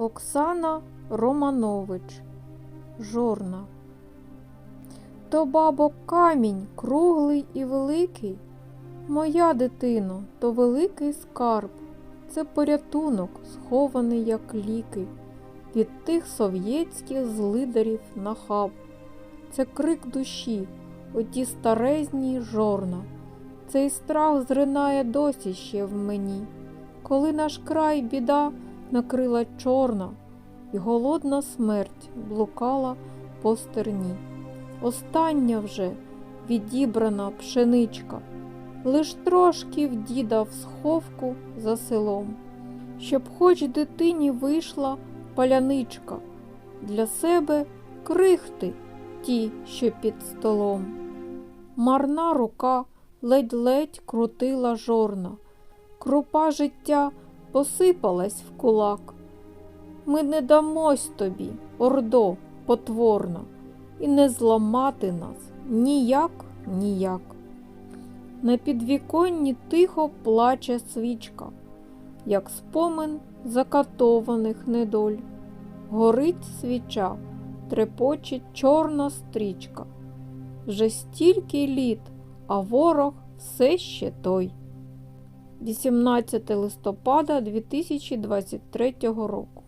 Оксана Романович. Жорна. То бабо камінь круглий і великий. Моя дитино, то великий скарб. Це порятунок, схований як ліки від тих совєтських злидарів нахаб. Це крик душі, оті старезні жорна. Цей страх зринає досі ще в мені, коли наш край біда накрила чорна, і голодна смерть блукала по стерні. Остання вже відібрана пшеничка, лиш трошки в діда в сховку за селом, щоб хоч дитині вийшла паляничка, для себе крихти ті, що під столом. Марна рука ледь-ледь крутила жорна, крупа життя посипалась в кулак. Ми не дамось тобі, ордо потворна, і не зламати нас ніяк, ніяк. На підвіконні тихо плаче свічка, як спомин закатованих недоль. Горить свіча, трепоче чорна стрічка. Вже стільки літ, а ворог все ще той. 18 листопада 2023 року.